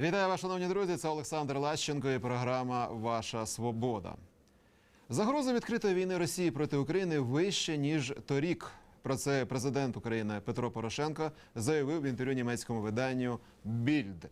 Вітаю вас, шановні друзі. Це Олександр Лащенко і програма Ваша Свобода. Загроза відкритої війни Росії проти України вище ніж торік. Про це президент України Петро Порошенко заявив в інтерв'ю німецькому виданню Більд.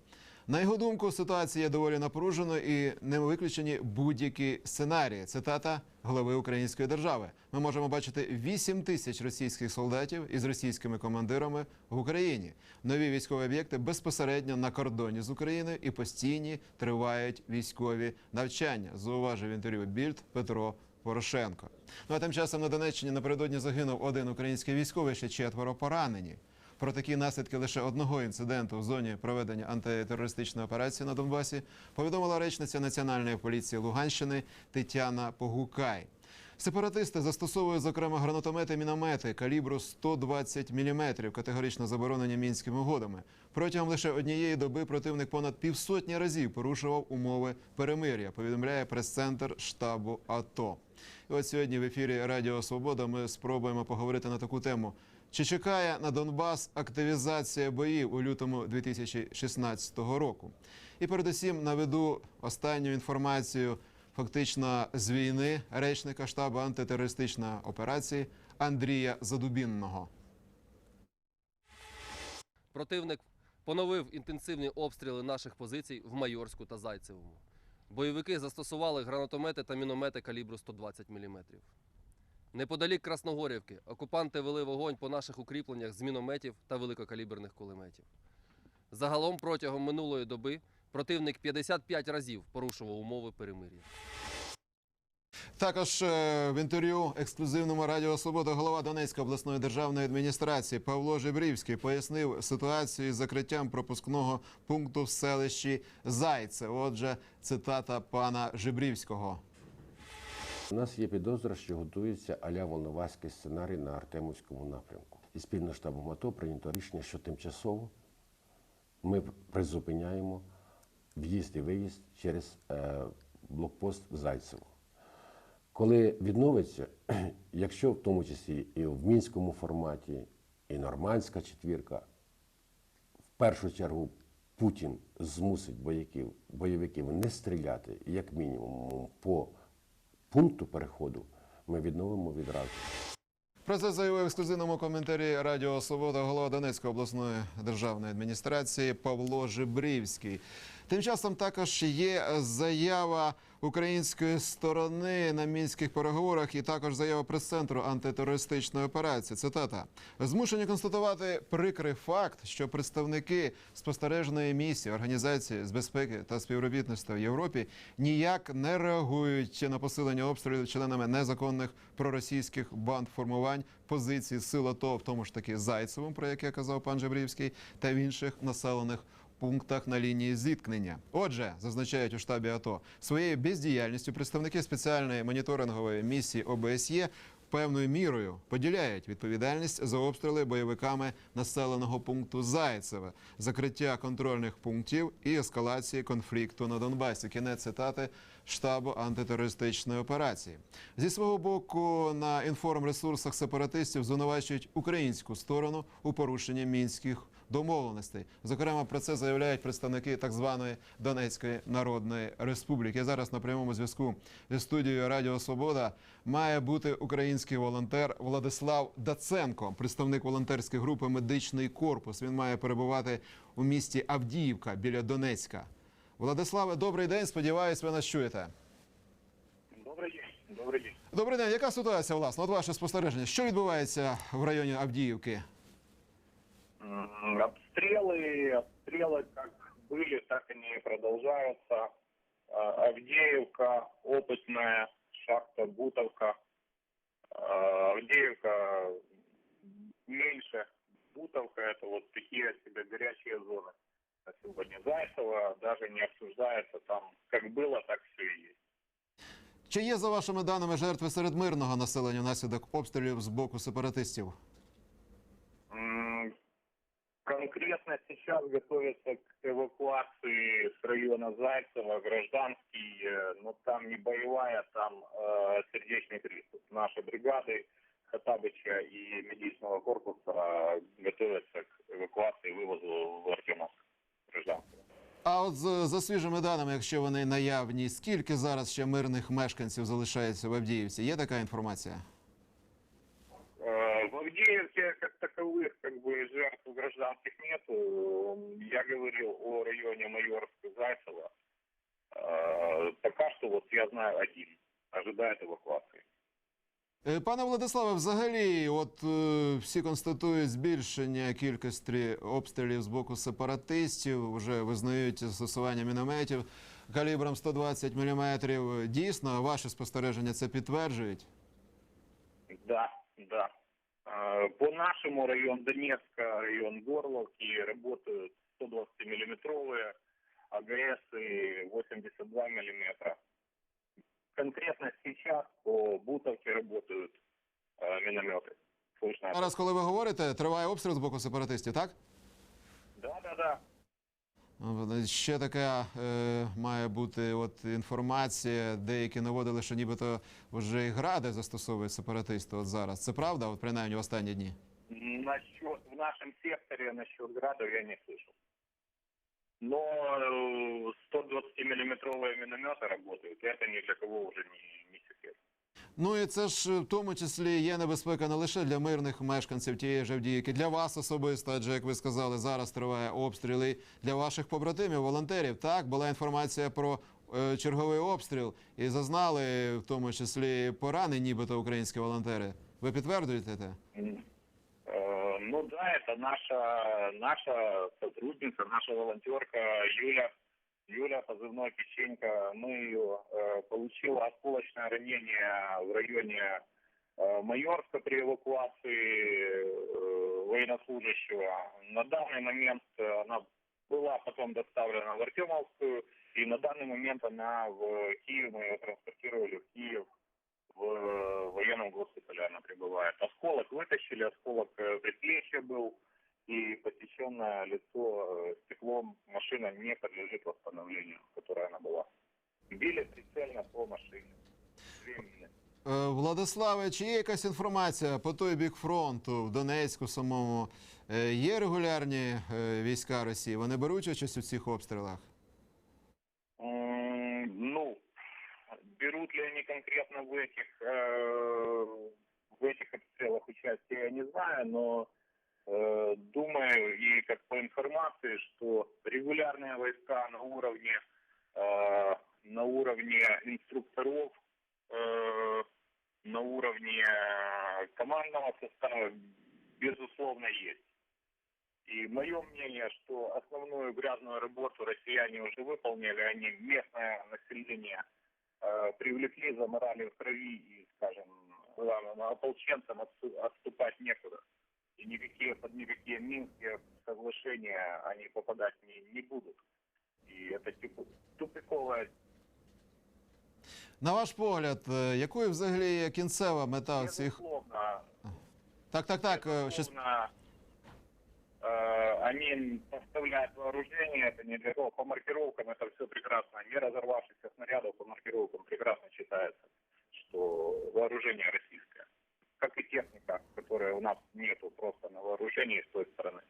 На його думку, ситуація є доволі напруженою і не виключені будь-які сценарії. Цитата голови Української держави. Ми можемо бачити 8 тисяч російських солдатів із російськими командирами в Україні. Нові військові об'єкти безпосередньо на кордоні з Україною і постійні тривають військові навчання. Зауважив інтерв'ю Більд Петро Порошенко. Ну а тим часом на Донеччині напередодні загинув один український військовий, ще четверо поранені. Про такі наслідки лише одного інциденту в зоні проведення антитерористичної операції на Донбасі повідомила речниця Національної поліції Луганщини Тетяна Погукай. Сепаратисти застосовують зокрема гранатомети, міномети калібру 120 мм, категорично заборонені мінськими угодами. Протягом лише однієї доби противник понад півсотні разів порушував умови перемир'я. Повідомляє прес-центр штабу АТО. І от сьогодні в ефірі Радіо Свобода ми спробуємо поговорити на таку тему. Чи чекає на Донбас активізація боїв у лютому 2016 року? І передусім наведу останню інформацію фактично з війни речника штабу антитерористичної операції Андрія Задубінного. Противник поновив інтенсивні обстріли наших позицій в Майорську та Зайцевому. Бойовики застосували гранатомети та міномети калібру 120 мм. Неподалік Красногорівки окупанти вели вогонь по наших укріпленнях з мінометів та великокаліберних кулеметів. Загалом протягом минулої доби противник 55 разів порушував умови перемир'я. Також е, в інтерв'ю ексклюзивному Радіо Свобода голова Донецької обласної державної адміністрації Павло Жибрівський пояснив ситуацію з закриттям пропускного пункту в селищі Зайце. Отже, цитата пана Жибрівського. У нас є підозра, що готується аля волноваський сценарій на Артемовському напрямку. І спільно штабом АТО прийнято рішення, що тимчасово ми призупиняємо в'їзд і виїзд через е, блокпост в Зайцево. Коли відновиться, якщо в тому числі і в мінському форматі, і нормандська четвірка, в першу чергу Путін змусить бойовиків, бойовиків не стріляти, як мінімум, по пункту переходу, ми відновимо відразу. Про це заявив ексклюзивному коментарі Радіо Свобода голова Донецької обласної державної адміністрації Павло Жибрівський. Тим часом також є заява української сторони на мінських переговорах, і також заява прес-центру антитерористичної операції. Цитата змушені констатувати прикрий факт, що представники спостережної місії організації з безпеки та співробітництва в Європі ніяк не реагують на посилення обстрілів членами незаконних проросійських банд формувань позицій сил АТО, в тому ж таки Зайцевому, про яке казав пан Жебрівський, та в інших населених пунктах на лінії зіткнення. Отже, зазначають у штабі АТО, своєю бездіяльністю представники спеціальної моніторингової місії ОБСЄ певною мірою поділяють відповідальність за обстріли бойовиками населеного пункту Зайцеве, закриття контрольних пунктів і ескалації конфлікту на Донбасі. Кінець цитати штабу антитерористичної операції. Зі свого боку на інформресурсах сепаратистів звинувачують українську сторону у порушенні мінських домовленостей. Зокрема, про це заявляють представники так званої Донецької Народної Республіки. Зараз на прямому зв'язку зі студією Радіо Свобода має бути український волонтер Владислав Даценко, представник волонтерської групи Медичний корпус. Він має перебувати у місті Авдіївка біля Донецька. Владиславе, добрий день. Сподіваюсь, ви нас чуєте. Добрый день. Добрый день. Добрий день. Яка ситуація, власне? От ваше спостереження? Що відбувається в районі Авдіївки? М, Обстрелы, обстрелы как были, так они и продолжаются. А, Авдеевка, опытная, шахта Бутовка. А, Авдеевка меньше, Бутовка это вот такие себе горячие зоны. На сегодня Зайцево даже не обсуждается там, как было, так все и есть. Чи є за вашими даними жертви серед мирного населення внаслідок обстрілів з боку сепаратистів? М, Конкретно сейчас готовятся к эвакуации с района Зайцева, гражданский, э, но там не боевая, там э, сердечный приступ. Наши бригады Хатабыча и медичного корпуса э, готовятся к эвакуации и вывозу в Артемовск гражданского. А от з- за свіжими даними, якщо вони наявні, скільки зараз ще мирних мешканців залишається в Авдіївці? Є така інформація? Э, В Авдеевке как таковых как бы жертв гражданских нету. Я говорил о районе Майорск-Зайцево. Э, Пока что вот я знаю один. Ожидает эвакуации. Е, Пане Владиславе, взагалі, от е, всі констатують збільшення кількості обстрілів з боку сепаратистів, вже визнають застосування мінометів калібром 120 мм. Дійсно, ваші спостереження це підтверджують? Да, да. Э, По нашему район Донецка, район Горловки работают 120-миллиметровые АГС и 82 миллиметра. Конкретно сейчас по Бутовке работают э, минометы. Слышно? Зараз, коли ви говорите, триває обстріл з боку сепаратистів, так? Да, да, да. Ну, Ще така е, має бути от інформація. Деякі наводили, що нібито вже і гради застосовують сепаратисти от зараз. Це правда, от принаймні в останні дні. Насчет в нашем секторе насчет градов я не слышал. Но 120-миллиметровые минометы работают. Это ни для кого уже не, не секрет. Ну і це ж в тому числі є небезпека не лише для мирних мешканців тієї ж Авдіївки, для вас особисто, адже як ви сказали, зараз триває обстріл і для ваших побратимів, волонтерів. Так була інформація про е, черговий обстріл, і зазнали в тому числі поранені, нібито українські волонтери. Ви підтверджуєте те? Э, Ну да, это наша наша сотрудница, наша волонтерка Юля. Юля, позывной печенька, мы ее э, получила осколочное ранение в районе э, Майорска при эвакуации э, военнослужащего. На данный момент она была потом доставлена в Артемовскую, и на данный момент она в Киев, мы ее транспортировали в Киев, в э, военном госпитале она пребывает. Осколок вытащили, осколок предплечья был, и посеченное лицо э, стеклом машина не подлежит восстановлению, которая она была. Били прицельно по машине. Две мины. Е, Владиславе, чи є якась інформація по той бік фронту в Донецьку самому? Е, Є регулярні е, війська Росії? Вони беруть участь у цих обстрілах? М, Ну, берут ли они конкретно в этих, э, в этих обстрелах участие, я не знаю, но э, думаю, и как по информации, что регулярные войска на уровне, э, на уровне инструкторов, э, на уровне э, командного состава, безусловно, есть. И мое мнение, что основную грязную работу россияне уже выполнили, они местное население э, привлекли, заморали в крови и, скажем, главное, ополченцам отсту- отступать некуда И никакие, под никакие минские соглашения они попадать не, не будут. И это типу- тупиковая На ваш погляд, е, якою взагалі є кінцева мета цих. безусловно, Так, так, так. е, Щас... Безусловно, э, они поставляют вооружение, это не для того. По маркировкам это все прекрасно. Не разорвавшихся снарядов по маркировкам прекрасно читается, что вооружение российское. Как и техника, которая у нас нету просто на вооружении с той стороны.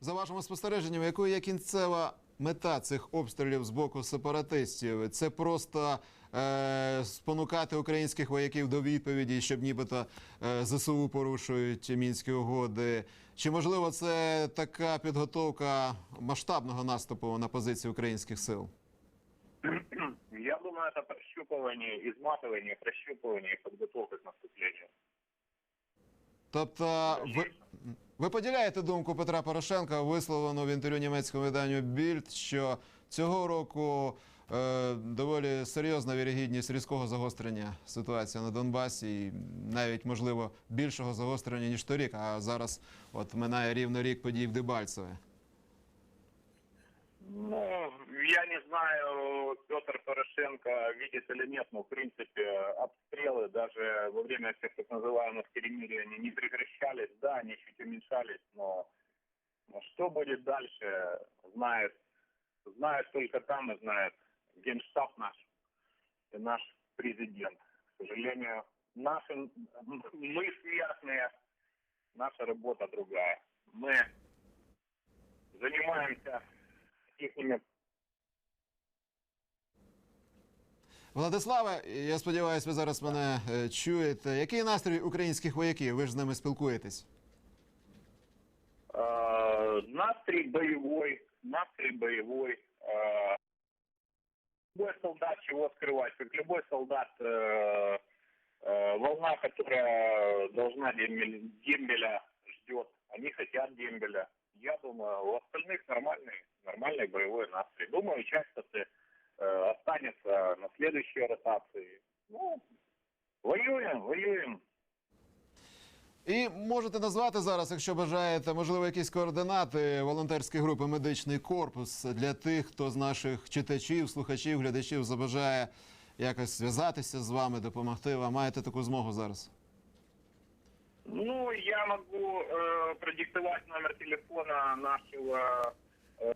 За вашими спостереженнями, якою є кінцева мета цих обстрілів з боку сепаратистів? Це просто е, спонукати українських вояків до відповіді, щоб нібито е, ЗСУ порушують мінські угоди. Чи можливо це така підготовка масштабного наступу на позиції українських сил? Я думаю, это прощупывание, изматывание, прощупывание и подготовка к наступлению. Тобто, ви, ви поділяєте думку Петра Порошенка, висловлену в інтерв'ю німецькому виданню Більд, що цього року е, доволі серйозна вірогідність різкого загострення ситуації на Донбасі, і навіть можливо більшого загострення ніж торік. А зараз от минає рівно рік подій в Дебальцеве. Ну, я не знаю, Петр Порошенко видит или нет, но в принципе обстрелы даже во время всех так называемых перемирий они не прекращались, да, они чуть уменьшались, но, что будет дальше, знает, знает только там и знает генштаб наш и наш президент. К сожалению, наши, мы смертные, наша работа другая. Мы занимаемся их Владиславе, я сподіваюся, ви зараз мене е, чуєте. Який настрій українських вояків? Ви ж з ними спілкуєтесь? Э, настрой боевой, настрой боевой. Э, любой солдат чего скрывать, как любой солдат, э, э, волна, которая должна дембель- дембеля ждет, они хотят дембеля. Я думаю, у остальных нормальный, нормальный боевой настрой. Думаю, часть э, останется на следующей ротации. Ну, воюем, воюем. І можете назвати зараз, якщо бажаєте, можливо, якісь координати волонтерської групи медичний корпус для тих, хто з наших читачів, слухачів, глядачів забажає якось зв'язатися з вами, допомогти вам. Маєте таку змогу зараз. Ну, я могу э, продиктовать номер телефона нашего э,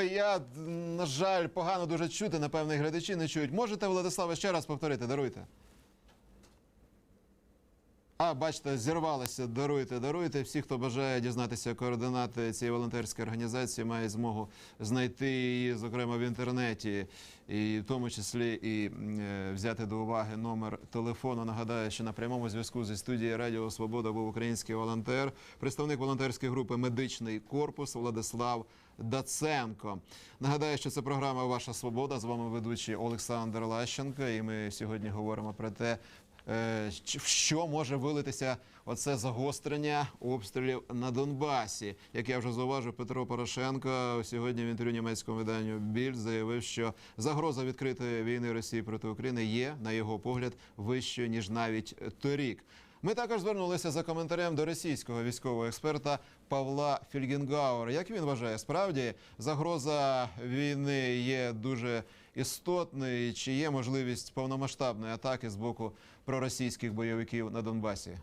я на жаль погано дуже чути. Напевно, і глядачі не чують. Можете, Владиславе, ще раз повторити? Даруйте. А, бачите, зірвалося. Даруйте, даруйте. Всі, хто бажає дізнатися координати цієї волонтерської організації, мають змогу знайти її, зокрема в інтернеті, і в тому числі і е, взяти до уваги номер телефону. Нагадаю, що на прямому зв'язку зі студією Радіо Свобода був український волонтер, представник волонтерської групи Медичний корпус Владислав Даценко. Нагадаю, що це програма Ваша Свобода. З вами ведучий Олександр Лащенко. І ми сьогодні говоримо про те, е, в що може вилитися оце загострення обстрілів на Донбасі. Як я вже зауважив, Петро Порошенко сьогодні в інтерв'ю німецькому виданню Біль заявив, що загроза відкритої війни Росії проти України є, на його погляд, вищою ніж навіть торік. Ми також звернулися за коментарем до російського військового експерта Павла Фільгенгауера. Як він вважає, справді загроза війни є дуже істотною, чи є можливість повномасштабної атаки з боку проросійських бойовиків на Донбасі?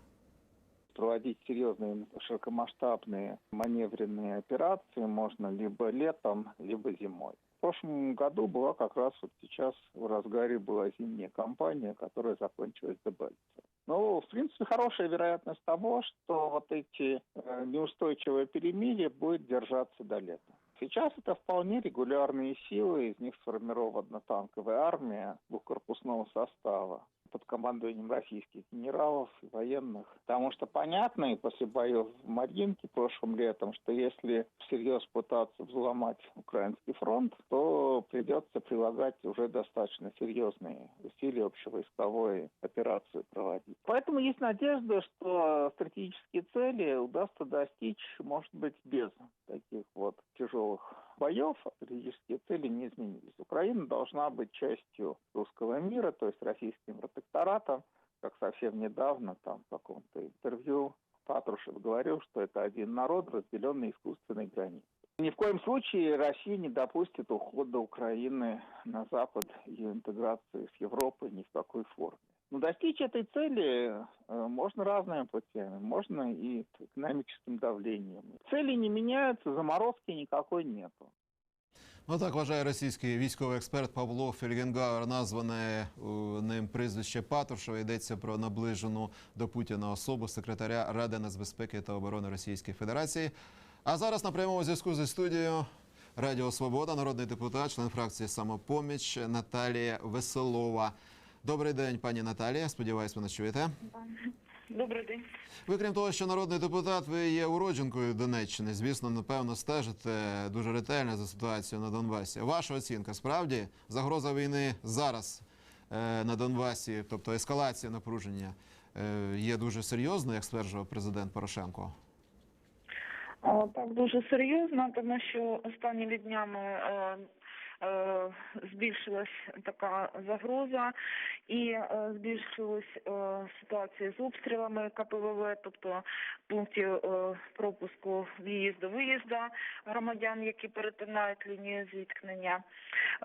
проводить серьезные широкомасштабные маневренные операции можно либо летом, либо зимой. В прошлом году была как раз вот сейчас в разгаре была зимняя кампания, которая закончилась Дебальцево. Ну, в принципе, хорошая вероятность того, что вот эти э, неустойчивые перемирия будет держаться до лета. Сейчас это вполне регулярные силы, из них сформирована танковая армия двухкорпусного состава под командованием российских генералов и военных. Потому что понятно и после боев в Марьинке прошлым летом, что если всерьез пытаться взломать украинский фронт, то придется прилагать уже достаточно серьезные усилия общевойсковой операции проводить. Поэтому есть надежда, что стратегические цели удастся достичь, может быть, без таких вот тяжелых боев, стратегические цели не изменились. Украина должна быть частью русского мира, то есть российским протекторатом, как совсем недавно там в каком-то интервью Патрушев говорил, что это один народ, разделенный искусственной границей. Ни в коем случае Россия не допустит ухода Украины на Запад, ее интеграции с Европой ни в какой форме. Но достичь этой цели э, можно разными путями. Можно и экономическим давлением. Цели не меняются, заморозки никакой нету. Ну так вважає російський військовий експерт Павло Фельгенгауер, назване е, ним прізвище Патрушева. Йдеться про наближену до Путіна особу секретаря Ради нацбезпеки та оборони Російської Федерації. А зараз на прямому зв'язку зі студією Радіо Свобода, народний депутат, член фракції Самопоміч Наталія Веселова. Добрий день, пані Наталія. Сподіваюсь, ви нас чуєте. Добрий день. Ви, крім того, що народний депутат, ви є уродженкою Донеччини. Звісно, напевно, стежите дуже ретельно за ситуацією на Донбасі. Ваша оцінка справді загроза війни зараз е, на Донбасі, тобто ескалація напруження, е, є дуже серйозною, як стверджував президент Порошенко. А, Так, дуже серйозно, тому що останніми днями е, збільшилась така загроза і е, збільшилась е, ситуація з обстрілами КПВВ, тобто пунктів е, пропуску в'їзду-виїзду громадян, які перетинають лінію зіткнення.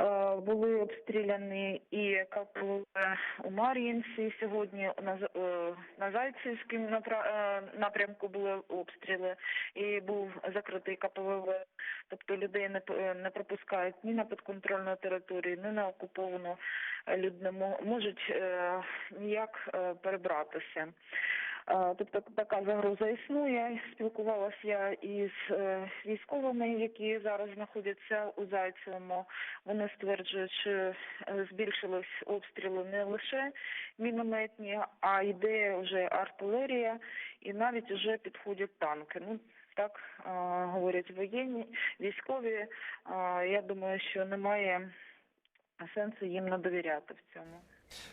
Е, були обстріляні і КПВВ у Мар'їнці. Сьогодні на, е, Зайцівському е, напрямку були обстріли і був закритий КПВВ. Тобто людей не, пропускають ні на підконтрольні підконтрольну територію, ні на окуповану е, людьми мо- можуть е, ніяк е, перебратися. Тобто така загроза існує. Спілкувалася я із військовими, які зараз знаходяться у Зайцевому. Вони стверджують, що збільшились обстріли не лише мінометні, а йде вже артилерія, і навіть вже підходять танки. Ну так говорять воєнні, військові. Я думаю, що немає сенсу їм не довіряти в цьому.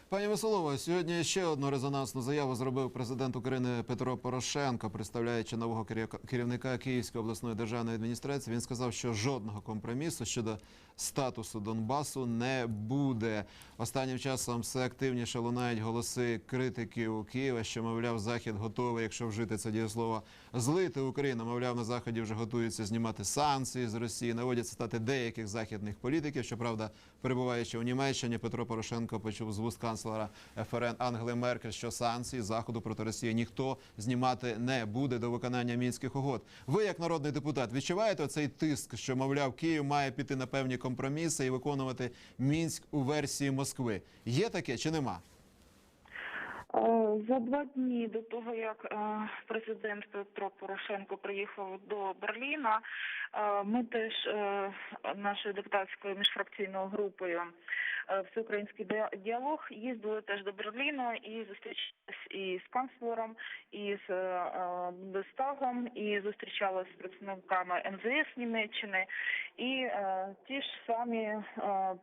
Пані Веселова, сьогодні ще одну резонансну заяву зробив президент України Петро Порошенко, представляючи нового керівника- Київської обласної державної адміністрації. Він сказав, що жодного компромісу щодо статусу Донбасу не буде. Останнім часом все активніше лунають голоси критиків Києва, що мовляв, захід готовий, якщо вжити це дієслово, злити Україну. Мовляв, на заході вже готуються знімати санкції з Росії. Наводять цитати деяких західних політиків. Щоправда, перебуваючи у Німеччині, Петро Порошенко почув з вуст канцлера ФРН Ангели Меркель, що санкції заходу проти Росії ніхто знімати не буде до виконання мінських угод. Ви, як народний депутат, відчуваєте цей тиск, що мовляв, Київ має піти на певні компроміси і виконувати мінськ у версії Москви? Є таке чи нема? Е, За два дні до того, як е, президент Петро Порошенко приїхав до Берліна, е, ми теж нашою депутатською міжфракційною групою всеукраїнський ді- діалог їздили теж до Берліна і зустрічалися і з канцлером, і з е, і зустрічалися з представниками МЗС Німеччини, і ті ж самі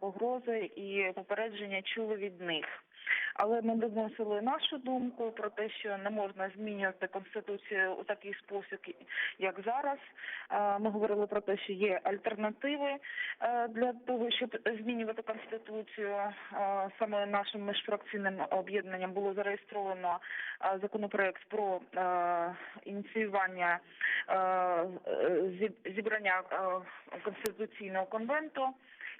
погрози і попередження чули від них. Але ми доносили нашу думку про те, що не можна змінювати конституцію у такий спосіб, як зараз. Е, Ми говорили про те, що є альтернативи е, для того, щоб змінювати конституцію. Е, Саме нашим міжфракційним об'єднанням було зареєстровано законопроект про ініціювання зібрання конституційного конвенту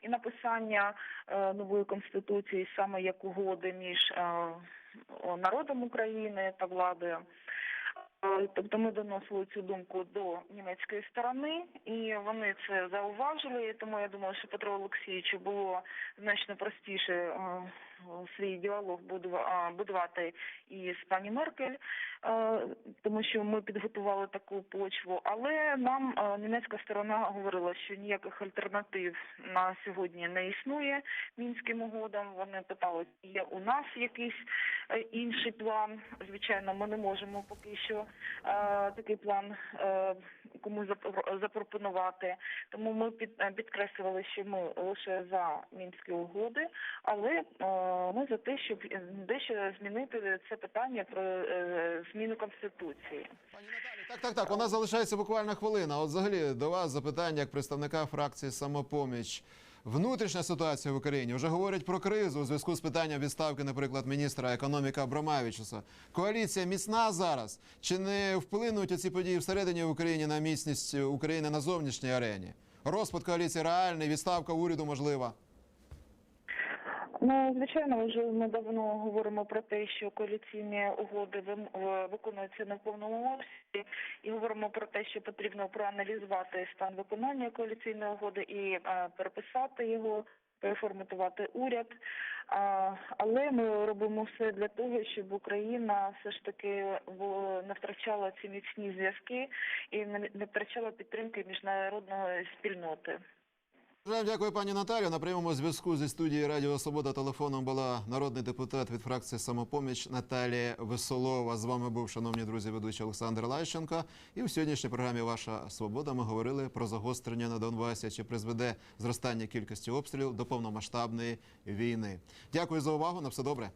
і написання е, нової конституції саме як угоди між е, народом України та владою. Е, Тобто ми доносили цю думку до німецької сторони, і вони це зауважили. Тому я думаю, що Петру Олексійовичу було значно простіше свій діалог будува- будувати і з пані Меркель, тому що ми підготували таку почву. Але нам е, німецька сторона говорила, що ніяких альтернатив на сьогодні не існує мінським угодам. Вони питали, є у нас якийсь е, інший план. Звичайно, ми не можемо поки що е, такий план е, комусь запро- запропонувати. Тому ми під, е, підкреслювали, що ми лише за мінські угоди, але е, ми за те, щоб е, дещо змінити це питання про е, зміну конституції. Так, так, так. У нас залишається буквально хвилина. От взагалі до вас запитання як представника фракції самопоміч. Внутрішня ситуація в Україні вже говорять про кризу у зв'язку з питанням відставки, наприклад, міністра економіки Абрамавічуса. Коаліція міцна зараз. Чи не вплинуть оці події всередині в Україні на міцність України на зовнішній арені? Розпад коаліції реальний, відставка уряду можлива. Ну, звичайно, вже ми давно говоримо про те, що коаліційні угоди е, виконуються не в повному обсязі, і говоримо про те, що потрібно проаналізувати стан виконання коаліційної угоди і е, переписати його, переформатувати уряд. Але ми робимо все для того, щоб Україна все ж таки не втрачала ці міцні зв'язки і не втрачала підтримки міжнародної спільноти. Вам дякую, пані Наталю. На прямому зв'язку зі студії Радіо Свобода телефоном була народний депутат від фракції Самопоміч Наталія Весолова. З вами був, шановні друзі, ведучий Олександр Лащенко. І в сьогоднішній програмі Ваша Свобода ми говорили про загострення на Донбасі, чи призведе зростання кількості обстрілів до повномасштабної війни. Дякую за увагу. На все добре.